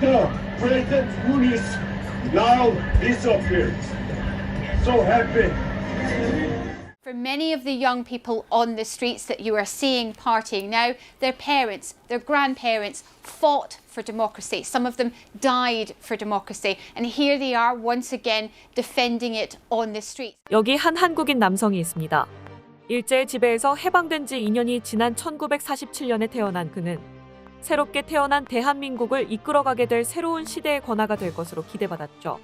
dictator, President Yunis, now disappeared. So happy. For many of the young people on the streets that you are seeing partying now, their parents, their grandparents fought for democracy. Some of them died for democracy. And here they are once again defending it on the streets. 여기 한 한국인 남성이 있습니다. 일제 지배에서 해방된 지 2년이 지난 1947년에 태어난 그는 새롭게 태어난 대한민국을 이끌어가게 될 새로운 시대의 권화가 될 것으로 기대받았죠.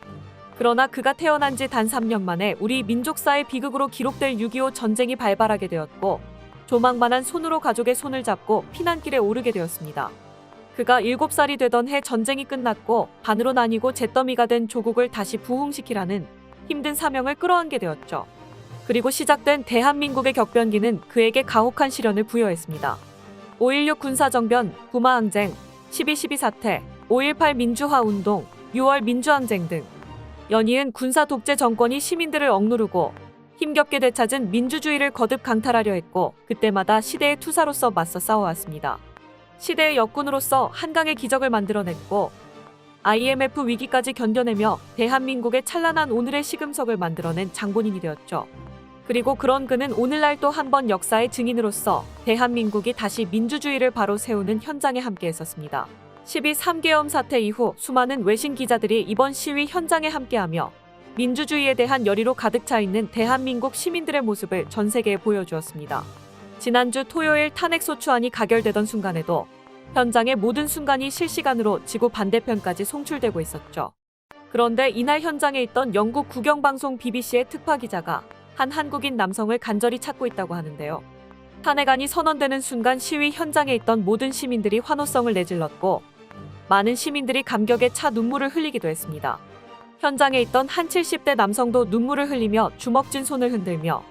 그러나 그가 태어난 지 단 3년 만에 우리 민족사의 비극으로 기록될 6.25 전쟁이 발발하게 되었고 조망만한 손으로 가족의 손을 잡고 피난길에 오르게 되었습니다. 그가 7살이 되던 해 전쟁이 끝났고 반으로 나뉘고 잿더미가 된 조국을 다시 부흥시키라는 힘든 사명을 끌어안게 되었죠. 그리고 시작된 대한민국의 격변기는 그에게 가혹한 시련을 부여했습니다. 5.16 군사정변, 부마항쟁, 12.12 사태, 5.18 민주화 운동, 6월 민주항쟁 등 연이은 군사 독재 정권이 시민들을 억누르고 힘겹게 되찾은 민주주의를 거듭 강탈하려 했고 그때마다 시대의 투사로서 맞서 싸워왔습니다. 시대의 역군으로서 한강의 기적을 만들어냈고 IMF 위기까지 견뎌내며 대한민국의 찬란한 오늘의 시금석을 만들어낸 장본인이 되었죠. 그리고 그런 그는 오늘날 또 한 번 역사의 증인으로서 대한민국이 다시 민주주의를 바로 세우는 현장에 함께 했었습니다. 12 3계엄 사태 이후 수많은 외신 기자들이 이번 시위 현장에 함께하며 민주주의에 대한 열의로 가득 차 있는 대한민국 시민들의 모습을 전 세계에 보여주었습니다. 지난주 토요일 탄핵소추안이 가결되던 순간에도 현장의 모든 순간이 실시간으로 지구 반대편까지 송출되고 있었죠. 그런데 이날 현장에 있던 영국 국영방송 BBC의 특파 기자가 한 한국인 남성을 간절히 찾고 있다고 하는데요. 탄핵안이 선언되는 순간 시위 현장에 있던 모든 시민들이 환호성을 내질렀고 많은 시민들이 감격에 차 눈물을 흘리기도 했습니다. 현장에 있던 한 70대 남성도 눈물을 흘리며 주먹진 손을 흔들며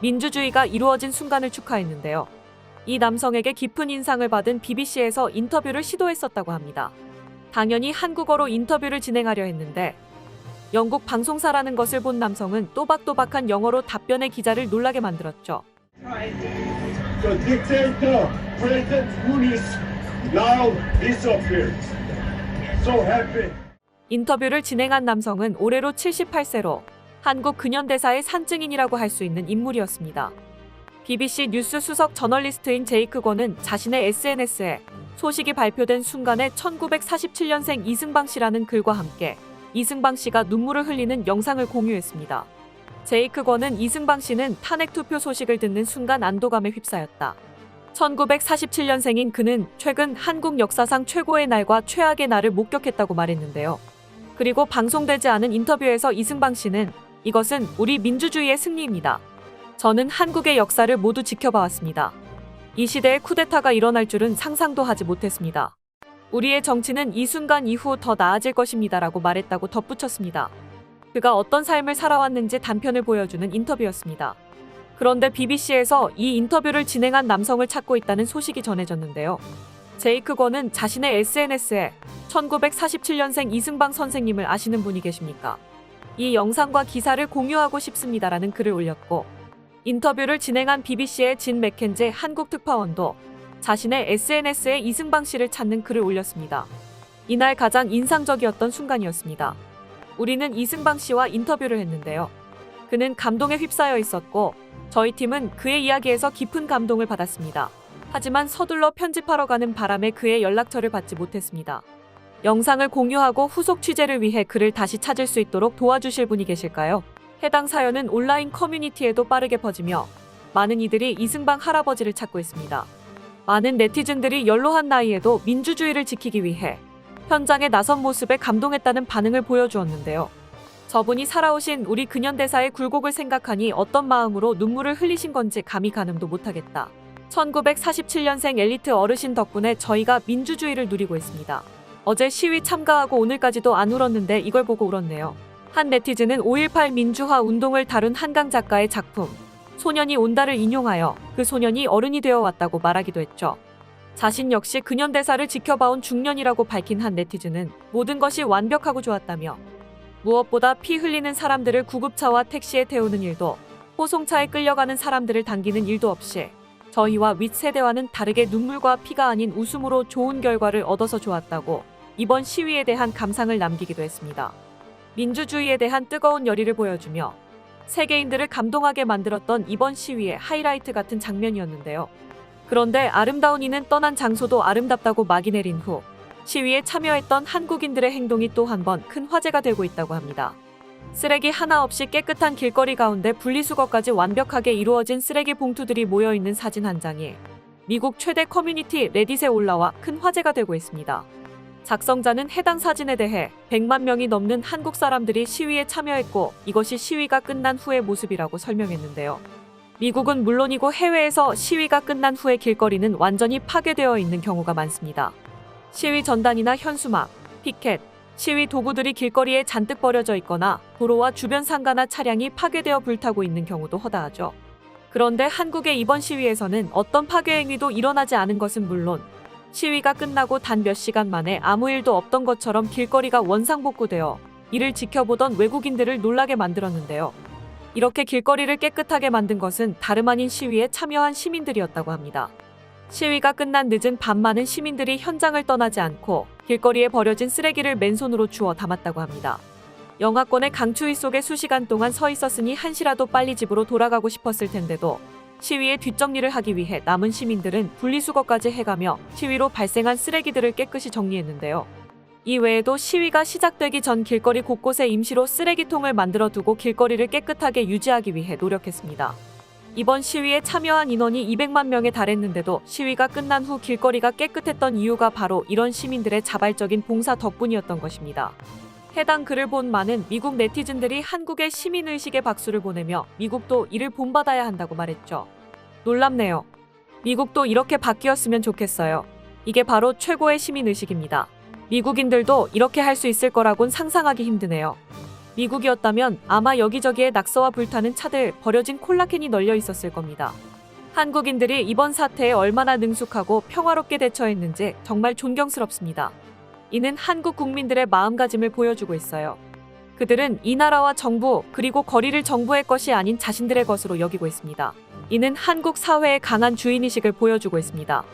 민주주의가 이루어진 순간을 축하했는데요. 이 남성에게 깊은 인상을 받은 BBC에서 인터뷰를 시도했었다고 합니다. 당연히 한국어로 인터뷰를 진행하려 했는데 영국 방송사라는 것을 본 남성은 또박또박한 영어로 답변의 기자를 놀라게 만들었죠. 인터뷰를 진행한 남성은 올해로 78세로 한국 근현대사의 산증인이라고 할 수 있는 인물이었습니다. BBC 뉴스 수석 저널리스트인 제이크 권은 자신의 SNS에 소식이 발표된 순간에 1947년생 이승방 씨라는 글과 함께 이승방 씨가 눈물을 흘리는 영상을 공유했습니다. 제이크 권은 이승방 씨는 탄핵 투표 소식을 듣는 순간 안도감에 휩싸였다. 1947년생인 그는 최근 한국 역사상 최고의 날과 최악의 날을 목격했다고 말했는데요. 그리고 방송되지 않은 인터뷰에서 이승방 씨는 이것은 우리 민주주의의 승리입니다. 저는 한국의 역사를 모두 지켜봐왔습니다. 이 시대에 쿠데타가 일어날 줄은 상상도 하지 못했습니다. 우리의 정치는 이 순간 이후 더 나아질 것입니다라고 말했다고 덧붙였습니다. 그가 어떤 삶을 살아왔는지 단편을 보여주는 인터뷰였습니다. 그런데 BBC에서 이 인터뷰를 진행한 남성을 찾고 있다는 소식이 전해졌는데요. 제이크 권은 자신의 SNS에 1947년생 이승방 선생님을 아시는 분이 계십니까? 이 영상과 기사를 공유하고 싶습니다라는 글을 올렸고 인터뷰를 진행한 BBC의 진 맥켄제 한국 특파원도 자신의 SNS에 이승방 씨를 찾는 글을 올렸습니다. 이날 가장 인상적이었던 순간이었습니다. 우리는 이승방 씨와 인터뷰를 했는데요. 그는 감동에 휩싸여 있었고 저희 팀은 그의 이야기에서 깊은 감동을 받았습니다. 하지만 서둘러 편집하러 가는 바람에 그의 연락처를 받지 못했습니다. 영상을 공유하고 후속 취재를 위해 그를 다시 찾을 수 있도록 도와주실 분이 계실까요? 해당 사연은 온라인 커뮤니티에도 빠르게 퍼지며 많은 이들이 이승방 할아버지를 찾고 있습니다. 많은 네티즌들이 연로한 나이에도 민주주의를 지키기 위해 현장에 나선 모습에 감동했다는 반응을 보여주었는데요. 저분이 살아오신 우리 근현대사의 굴곡을 생각하니 어떤 마음으로 눈물을 흘리신 건지 감히 가늠도 못하겠다. 1947년생 엘리트 어르신 덕분에 저희가 민주주의를 누리고 있습니다. 어제 시위 참가하고 오늘까지도 안 울었는데 이걸 보고 울었네요. 한 네티즌은 5.18 민주화 운동을 다룬 한강 작가의 작품 소년이 온다를 인용하여 그 소년이 어른이 되어 왔다고 말하기도 했죠. 자신 역시 근현대사를 지켜봐온 중년이라고 밝힌 한 네티즌은 모든 것이 완벽하고 좋았다며 무엇보다 피 흘리는 사람들을 구급차와 택시에 태우는 일도 호송차에 끌려가는 사람들을 당기는 일도 없이 저희와 윗세대와는 다르게 눈물과 피가 아닌 웃음으로 좋은 결과를 얻어서 좋았다고 이번 시위에 대한 감상을 남기기도 했습니다. 민주주의에 대한 뜨거운 열의를 보여주며 세계인들을 감동하게 만들었던 이번 시위의 하이라이트 같은 장면이었는데요. 그런데 아름다운 이는 떠난 장소도 아름답다고 막이 내린 후 시위에 참여했던 한국인들의 행동이 또 한 번 큰 화제가 되고 있다고 합니다. 쓰레기 하나 없이 깨끗한 길거리 가운데 분리수거까지 완벽하게 이루어진 쓰레기 봉투들이 모여 있는 사진 한 장이 미국 최대 커뮤니티 레딧에 올라와 큰 화제가 되고 있습니다. 작성자는 해당 사진에 대해 100만 명이 넘는 한국 사람들이 시위에 참여했고 이것이 시위가 끝난 후의 모습이라고 설명했는데요. 미국은 물론이고 해외에서 시위가 끝난 후의 길거리는 완전히 파괴되어 있는 경우가 많습니다. 시위 전단이나 현수막, 피켓, 시위 도구들이 길거리에 잔뜩 버려져 있거나 도로와 주변 상가나 차량이 파괴되어 불타고 있는 경우도 허다하죠. 그런데 한국의 이번 시위에서는 어떤 파괴 행위도 일어나지 않은 것은 물론 시위가 끝나고 단 몇 시간 만에 아무 일도 없던 것처럼 길거리가 원상복구되어 이를 지켜보던 외국인들을 놀라게 만들었는데요. 이렇게 길거리를 깨끗하게 만든 것은 다름 아닌 시위에 참여한 시민들이었다고 합니다. 시위가 끝난 늦은 밤 많은 시민들이 현장을 떠나지 않고 길거리에 버려진 쓰레기를 맨손으로 주워 담았다고 합니다. 영하권의 강추위 속에 수시간 동안 서 있었으니 한시라도 빨리 집으로 돌아가고 싶었을 텐데도 시위의 뒷정리를 하기 위해 남은 시민들은 분리수거까지 해가며 시위로 발생한 쓰레기들을 깨끗이 정리했는데요. 이 외에도 시위가 시작되기 전 길거리 곳곳에 임시로 쓰레기통을 만들어 두고 길거리를 깨끗하게 유지하기 위해 노력했습니다. 이번 시위에 참여한 인원이 200만 명에 달했는데도 시위가 끝난 후 길거리가 깨끗했던 이유가 바로 이런 시민들의 자발적인 봉사 덕분이었던 것입니다. 해당 글을 본 많은 미국 네티즌들이 한국의 시민의식에 박수를 보내며 미국도 이를 본받아야 한다고 말했죠. 놀랍네요. 미국도 이렇게 바뀌었으면 좋겠어요. 이게 바로 최고의 시민의식입니다. 미국인들도 이렇게 할 수 있을 거라곤 상상하기 힘드네요. 미국이었다면 아마 여기저기에 낙서와 불타는 차들, 버려진 콜라캔이 널려 있었을 겁니다. 한국인들이 이번 사태에 얼마나 능숙하고 평화롭게 대처했는지 정말 존경스럽습니다. 이는 한국 국민들의 마음가짐을 보여주고 있어요. 그들은 이 나라와 정부 그리고 거리를 정부의 것이 아닌 자신들의 것으로 여기고 있습니다. 이는 한국 사회의 강한 주인의식을 보여주고 있습니다.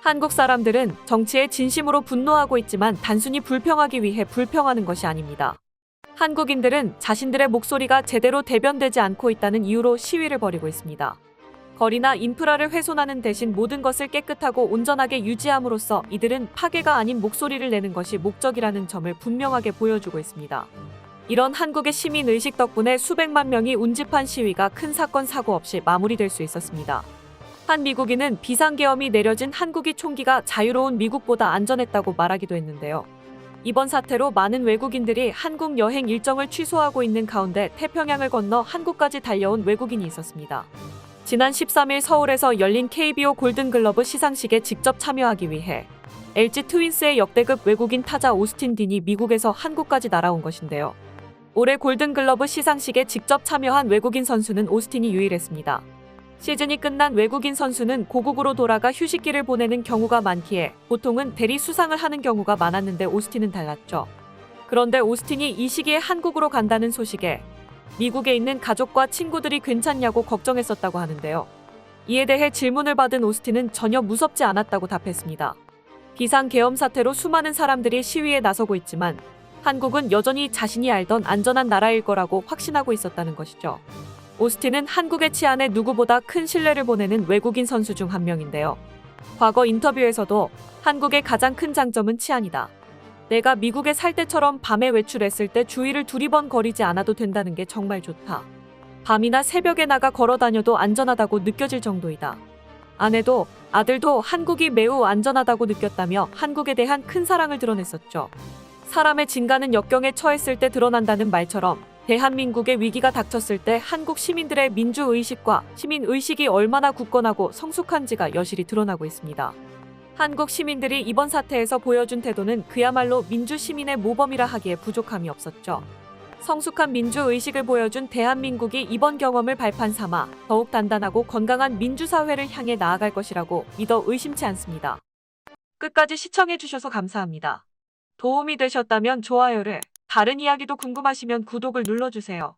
한국 사람들은 정치에 진심으로 분노하고 있지만 단순히 불평하기 위해 불평하는 것이 아닙니다. 한국인들은 자신들의 목소리가 제대로 대변되지 않고 있다는 이유로 시위를 벌이고 있습니다. 거리나 인프라를 훼손하는 대신 모든 것을 깨끗하고 온전하게 유지함으로써 이들은 파괴가 아닌 목소리를 내는 것이 목적이라는 점을 분명하게 보여주고 있습니다. 이런 한국의 시민 의식 덕분에 수백만 명이 운집한 시위가 큰 사건 사고 없이 마무리될 수 있었습니다. 한 미국인은 비상계엄이 내려진 한국이 총기가 자유로운 미국보다 안전했다고 말하기도 했는데요. 이번 사태로 많은 외국인들이 한국 여행 일정을 취소하고 있는 가운데 태평양을 건너 한국까지 달려온 외국인이 있었습니다. 지난 13일 서울에서 열린 KBO 골든글러브 시상식에 직접 참여하기 위해 LG 트윈스의 역대급 외국인 타자 오스틴 딘이 미국에서 한국까지 날아온 것인데요. 올해 골든글러브 시상식에 직접 참여한 외국인 선수는 오스틴이 유일했습니다. 시즌이 끝난 외국인 선수는 고국으로 돌아가 휴식기를 보내는 경우가 많기에 보통은 대리 수상을 하는 경우가 많았는데 오스틴은 달랐죠. 그런데 오스틴이 이 시기에 한국으로 간다는 소식에 미국에 있는 가족과 친구들이 괜찮냐고 걱정했었다고 하는데요. 이에 대해 질문을 받은 오스틴은 전혀 무섭지 않았다고 답했습니다. 비상계엄 사태로 수많은 사람들이 시위에 나서고 있지만 한국은 여전히 자신이 알던 안전한 나라일 거라고 확신하고 있었다는 것이죠. 오스틴은 한국의 치안에 누구보다 큰 신뢰를 보내는 외국인 선수 중 한 명인데요. 과거 인터뷰에서도 한국의 가장 큰 장점은 치안이다. 내가 미국에 살 때처럼 밤에 외출했을 때 주위를 두리번 거리지 않아도 된다는 게 정말 좋다. 밤이나 새벽에 나가 걸어 다녀도 안전하다고 느껴질 정도이다. 아내도 아들도 한국이 매우 안전하다고 느꼈다며 한국에 대한 큰 사랑을 드러냈었죠. 사람의 진가는 역경에 처했을 때 드러난다는 말처럼 대한민국의 위기가 닥쳤을 때 한국 시민들의 민주의식과 시민의식이 얼마나 굳건하고 성숙한지가 여실히 드러나고 있습니다. 한국 시민들이 이번 사태에서 보여준 태도는 그야말로 민주 시민의 모범이라 하기에 부족함이 없었죠. 성숙한 민주 의식을 보여준 대한민국이 이번 경험을 발판 삼아 더욱 단단하고 건강한 민주사회를 향해 나아갈 것이라고 믿어 의심치 않습니다. 끝까지 시청해주셔서 감사합니다. 도움이 되셨다면 좋아요를, 다른 이야기도 궁금하시면 구독을 눌러주세요.